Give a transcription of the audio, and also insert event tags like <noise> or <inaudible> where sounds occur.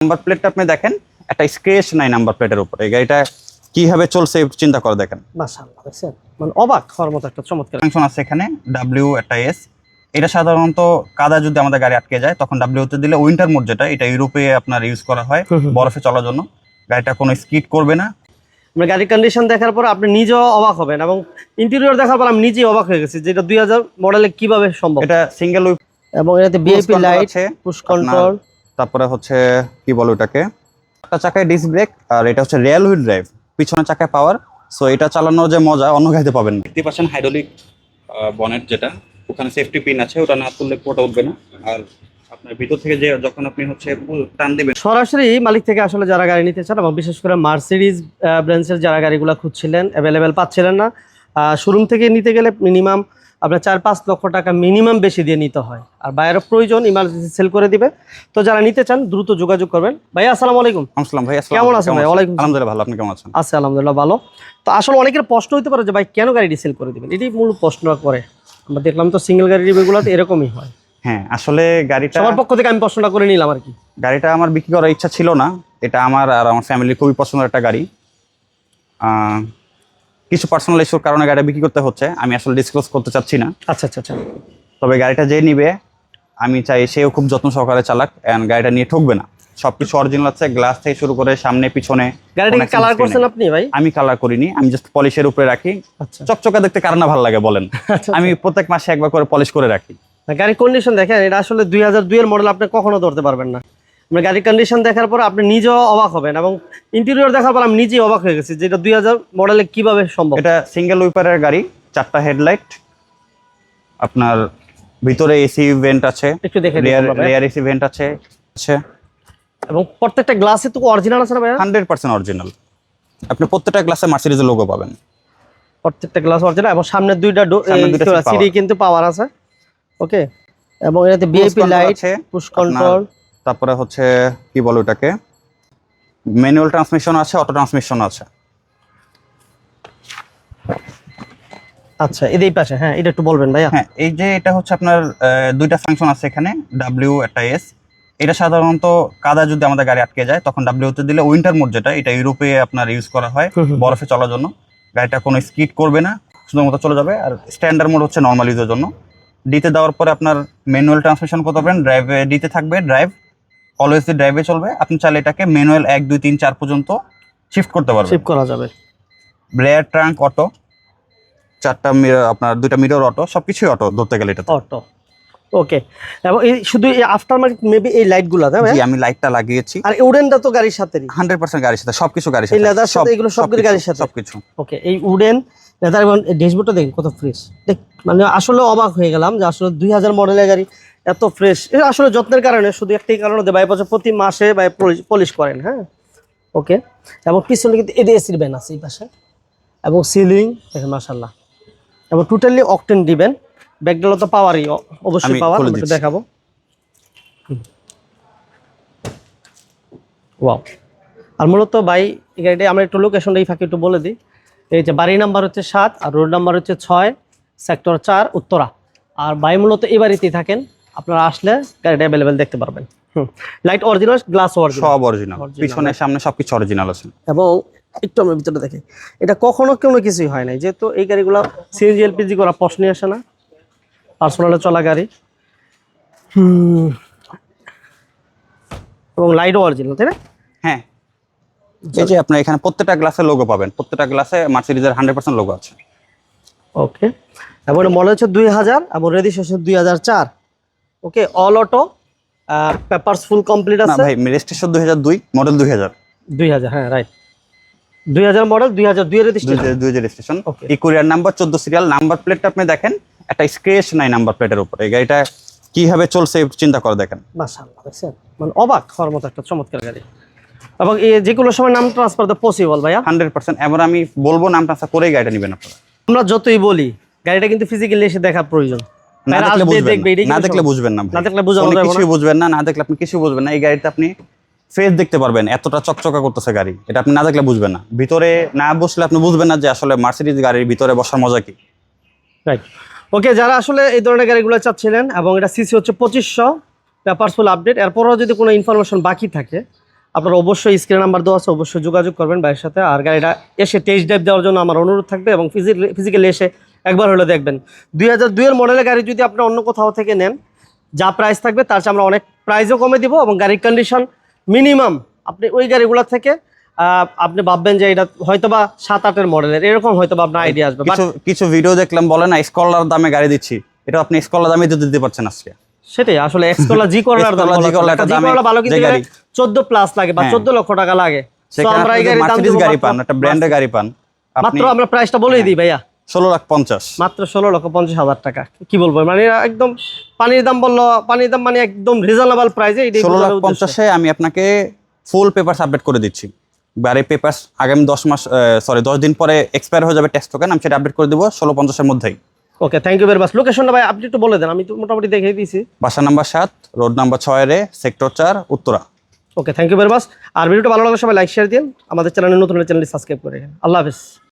Number প্লেটটা আপনি দেখেন একটা স্ক্রেচ নাই নাম্বার প্লেটের উপরে। এই গাড়িটা কীভাবে চলছে চিন্তা করে দেখেন। মাশাআল্লাহ দেখছেন? মানে অবাক হওয়ার মতো একটা চমৎকার ফাংশন আছে এখানে ডাব্লিউ একটা এস এটা সাধারণত কাদা যদি আমাদের গাড়ি আটকে যায় তখন ডাব্লিউ তে দিলে উইন্টার মোড যেটা এটা ইউরোপে আপনার ইউজ করা হয়। বরফে চলার জন্য। গাড়িটা কোনো স্কিড করবে না। মানে গাড়ির কন্ডিশন দেখার পর আপনি নিজেও অবাক হবেন এবং ইন্টেরিয়র দেখার পর আমি নিজেই অবাক হয়ে গেছি যেটা দুই হাজার মডেলে কীভাবে সম্ভব। এটা সিঙ্গেল উইপ এবং এটাতে বিএপি লাইট পুশ কন্ট্রোল তারপরে হচ্ছে কি বলো ওটাকে? একটা চাকায় ডিস্ক ব্রেক আর এটা হচ্ছে রিয়েল হুইল ড্রাইভ পিছনে চাকায় পাওয়ার সো এটা চালানোর যে মজা অন্য গাড়িতে পাবেন দেখতে পাচ্ছেন হাইড্রোলিক বনেট যেটা ওখানে সেফটি পিন আছে ওটা না তুললে পোটা উঠবে না। আর আপনার ভিতর থেকে যে যখন আপনি হচ্ছে টান দিবেন। সরাসরি মালিক থেকে আসলে যারা গাড়ি নিতে চান এবং বিশেষ করে মার্সিডিজ ব্র্যান্ডসের যারা গাড়িগুলো খুঁজছিলেন অ্যাভেলেবেল পাচ্ছিলেন না শোরুম থেকে নিতে গেলে মিনিমাম আপনার চার পাঁচ লক্ষ টাকা মিনিমাম বেশি দিয়ে নিতে হয়। আর বাইরের প্রয়োজন ইমার্জেন্সি সেল করে দিবে। তো যারা নিতে চান দ্রুত যোগাযোগ করবেন। ভাইয়া আসসালাম আলাইকুম। আসসালাম ভাই কেমন আছেন ভাই? ওয়ালাইকুম। আলহামদুলিল্লাহ ভালো আপনি কেমন আছেন? আছে আলহামদুলিল্লাহ ভালো। তো আসলে অনেকের প্রশ্ন হতে পারে যে ভাই কেন গাড়িটি সেল করে দিবেন? এটি মূল প্রশ্ন করে। আমরা দেখলাম তো সিঙ্গেল গাড়ি রিভিউগুলোতে এরকমই হয়। হ্যাঁ আসলে গাড়িটা আমার পক্ষ থেকে আমি প্রশ্নটা করে নিলাম আর কি। গাড়িটা আমার বিক্রি করার ইচ্ছা ছিল না। এটা আমার আর আমার ফ্যামিলির খুবই পছন্দের একটা গাড়ি। কিছু পার্সোনাল ইস্যুর কারণে গাড়িটা বিক্রি করতে হচ্ছে। আমি আসলে ডিসক্লোজ করতে চাচ্ছি না। আচ্ছা আচ্ছা আচ্ছা। তবে গাড়িটা যে নিবে আমি চাই সেও খুব যত্ন সহকারে চালাক অ্যান্ড গাড়িটা নিয়ে ঠকবে না। সবকিছু অরিজিনাল আছে গ্লাস থেকে শুরু করে সামনে পিছনে গাড়িটা কালার করছেন আপনি ভাই? আমি কালার করিনি আমি জাস্ট পলিশের উপরে রাখি। আচ্ছা। চকচকা দেখতে কার না ভালো লাগে বলেন। <laughs> আচ্ছা আমি প্রত্যেক মাসে একবার করে পলিশ করে রাখি। গাড়ির কন্ডিশন দেখেন এটা আসলে দুই হাজার দুইয়ের মডেল আপনি কখনো ধরতে পারবেন না। মানে গাড়ির কন্ডিশন দেখার পর আপনি নিজেও অবাক হবেন এবং ইন্টেরিয়র দেখার পর আমি নিজেই অবাক হয়ে গেছি যেটা দুই হাজার মডেলে কীভাবে সম্ভব। এটা সিঙ্গেল উইপারের গাড়ি চারটা হেডলাইট আপনার ভিতরে এসি ভেন্ট আছে একটু দেখে রেয়ার ভাই। এসি ভেন্ট আছে আছে। এবং প্রত্যেকটা গ্লাসে তো অরিজিনাল আছে না ভাইয়া? হান্ড্রেড পার্সেন্ট অরিজিনাল আপনি প্রত্যেকটা গ্লাসে মার্সিডিজের লোগো পাবেন। প্রত্যেকটা গ্লাস অরিজিনাল এবং সামনের দুইটা সিডি কিন্তু পাওয়ার আছে ওকে এবং এটাতে বিএপি লাইট পুশ কন্ট্রোল তারপরে হচ্ছে কি বলো এটাকে ম্যানুয়াল ট্রান্সমিশন আছে অটো ট্রান্সমিশন আছে। আচ্ছা এদের পাশে হ্যাঁ এটা একটু বলবেন ভাইয়া। হ্যাঁ এই যে এটা হচ্ছে আপনার দুইটা ফাংশন আছে এখানে ডাব্লিউ একটা এস এটা সাধারণত কাদা যদি আমাদের গাড়ি আটকে যায় তখন ডাব্লিউ তে দিলে উইন্টার মোড যেটা এটা ইউরোপে আপনার ইউজ করা হয়। বরফে চলার জন্য। গাড়িটা কোনো স্কিড করবে না সুন্দর মতো চলে যাবে আর স্ট্যান্ডার্ড মোড হচ্ছে নর্মাল ইউজের জন্য। ডিতে দেওয়ার পরে আপনার ম্যানুয়াল ট্রান্সমিশন করতে পারবেন ড্রাইভে ডিতে থাকবে ড্রাইভ অলওয়েজ ড্রাইভে চলবে। আপনি চাইলে এটাকে ম্যানুয়াল এক দুই তিন চার পর্যন্ত শিফট করতে পারবেন। শিফট করা যাবে। ব্লেয়ার ট্রাঙ্ক অটো চারটা মিরর আপনার দুইটা মিরর অটো সবকিছুই অটো ধরতে গেলে এটা অটো ওকে এবং এই শুধু এই আফটার মার্কেট মেবি এই লাইটগুলো তাই না জি আমি লাইটটা লাগিয়েছি। আর উডেনটা তো গাড়ির সাথে হান্ড্রেড পার্সেন্ট গাড়ির সাথে সবকিছু গাড়ির এই সাথে leather সব- সাথে এগুলো সব গাড়ির সাথে? সবকিছু। ওকে এই উডেন লেদার এবং ড্যাশবোর্ডটা দেখুন কত ফ্রেশ দেখ মানে আসলে অবাক হয়ে গেলাম যে আসলে দুই হাজার মডেলের গাড়ি এত ফ্রেশ এটা আসলে যত্নের কারণে শুধু একটাই কারণ হতে বছর প্রতি মাসে ভাই পলিশ করেন হ্যাঁ? ওকে এবং পিছনে কিন্তু এডিএসির ব্যান আছে এই পাশে। এবং সিলিং দেখেন মাসাল্লাহ এবং টোটালি অকটেন দিবেন। ব্যাকডালও তো পাওয়ারই অবশ্যই পাওয়ার একটু দেখাবো। ওয়াও আর মূলত ভাই এই গাড়িটা আমরা একটু লোকেশনটা এই ফাঁকে একটু বলে দিই। এই যে বাড়ি নাম্বার হচ্ছে সাত আর রোড নাম্বার হচ্ছে ছয় সেক্টর চার উত্তরা। আর ভাই মূলত এই বাড়িতেই থাকেন। আপনারা আসলে গাড়িটা অ্যাভেলেবেল দেখতে পারবেন। লাইট অরিজিনাল গ্লাস অরিজিনাল সব অরিজিনাল পিছনে সামনে সবকিছু অরিজিনাল আছে। এবং একটু আমরা ভিতরে দেখি। এটা কখনো কোনো কিছুই হয় নাই। যেহেতু এই গাড়িগুলো সিএনজি এলপিজি করা প্রশ্নই আসে না। পার্সোনালে চলা গাড়ি। এবং লাইটও অরিজিনাল তাই না? হ্যাঁ। এই যে আপনার এখানে প্রত্যেকটা গ্লাসে লোগো পাবেন। প্রত্যেকটা গ্লাসে মার্সিডিজের হান্ড্রেড পার্সেন্ট লোগো আছে। ওকে এবং মডেল হচ্ছে দুই হাজার এবং রেজিস্ট্রেশন দুই হাজার চার। Okay all auto papers full complete আছে। ভাই রেজিস্ট্রেশন দুই হাজার দুই মডেল দুই হাজার। দুই হাজার হ্যাঁ রাইট দুই হাজার মডেল দুই হাজার দুই রেজিস্ট্রেশন দুই হাজার রেজিস্ট্রেশন Okay. ইকুরিয়ার নাম্বার চোদ্দ সিরিয়াল নাম্বার প্লেটটা আপনি দেখেন একটা স্ক্রেচ নাই নাম্বার প্লেটের উপরে। এই গাড়িটা কীভাবে চলছে চিন্তা করে দেখেন। মাশাআল্লাহ দেখছেন? মানে অবাক হওয়ার মতো একটা চমৎকার গাড়ি। এবং এই যে কোনো সময় নাম ট্রান্সফার তো পসিবল ভাইয়া। Hundred percent. এবার আমি বলব নাম ট্রান্সফার করেই গাড়িটা নেবেন আপনারা। আমরা যতই বলি গাড়িটা কিন্তু ফিজিক্যালি এসে দেখার প্রয়োজন। না দেখলে বুঝবেন না। না দেখলে বুঝবেন না না দেখলে বোঝানো অনেক যাবে না। কিছুই বুঝবেন না না দেখলে আপনি কিছু বুঝবেন না। এই গাড়িতে আপনি ফেস দেখতে পারবেন এতটা চকচকা করতেছে গাড়ি। এটা আপনি না দেখলে বুঝবেন না। ভিতরে না বসলে আপনি বুঝবেন না যে আসলে মার্সিডিজ গাড়ির ভিতরে বসার মজা কি। রাইট ওকে যারা আসলে এই ধরনের গাড়িগুলো চাচ্ছিলেন এবং এটা সিসি হচ্ছে পঁচিশশো পেপারসফুল আপডেট এরপরও যদি কোনো ইনফরমেশন বাকি থাকে আপনারা অবশ্যই স্ক্রিন নাম্বার দেওয়া আছে অবশ্যই যোগাযোগ করবেন ভাইয়ের সাথে। আর গাড়িটা এসে টেস্ট ড্রাইভ দেওয়ার জন্য আমার অনুরোধ থাকবে এবং ফিজিক্যালি এসে একবার হলে দেখবেন। দুই হাজার দুইয়ের মডেলের গাড়ি যদি আপনি অন্য কোথাও থেকে নেন যা প্রাইস থাকবে তার চেয়ে আমরা অনেক প্রাইসও কমে দিব এবং গাড়ির কন্ডিশন মিনিমাম আপনি ওই গাড়িগুলো থেকে আহ, আপনি ভাববেন যে এটা হয়তোবা সাত আটের মডেলের এরকম হয়তোবা আপনার আইডিয়া আসবে। কিছু কিছু ভিডিও দেখলাম বলে না স্কলার দামে গাড়ি দিচ্ছি। এটা আপনি স্কলার দামে দিতে পারছেন আজকে। সেটাই আসলে এক্সকোলা জি করলার দাম ভালো প্লাস লাগে বা হ্যাঁ। চোদ্দ লক্ষ টাকা লাগে। তো আমরা এই আপনি দাম গাড়ি পান একটা ব্র্যান্ডের গাড়ি পান মাত্র আমরা প্রাইসটা বলেই দিই ভাইয়া। ষোলো লাখ পঞ্চাশ। মাত্র ষোলো লক্ষ পঞ্চাশ হাজার টাকা। কি বলব? মানে একদম পানির দাম বলল পানির দাম মানে একদম রিজনেবল প্রাইসে ষোলো লাখ পঞ্চাশে আমি আপনাকে ফুল পেপার আপডেট করে দিচ্ছি। গাড়ির পেপার আগামী দশ মাস সরি দশ দিন পরে এক্সপায়ার হয়ে যাবে ট্যাক্স টোকেন আমি সেটা আপডেট করে দিব ষোলো পঞ্চাশের মধ্যেই। Okay thank you very much লোকেশনটা ভাই আপনি একটু বলে দেন আমি তো মোটামুটি দেখে দিয়েছি। বাসা নাম্বার সাত রোড নাম্বার ছয় রে সেক্টর চার Uttara. Okay thank you very much আর ভিডিওটা ভালো লাগলে সবাই লাইক শেয়ার দিন। আমাদের চ্যানেলে নতুন চ্যানেলটি সাবস্ক্রাইব করে। আল্লাহ হাফিজ।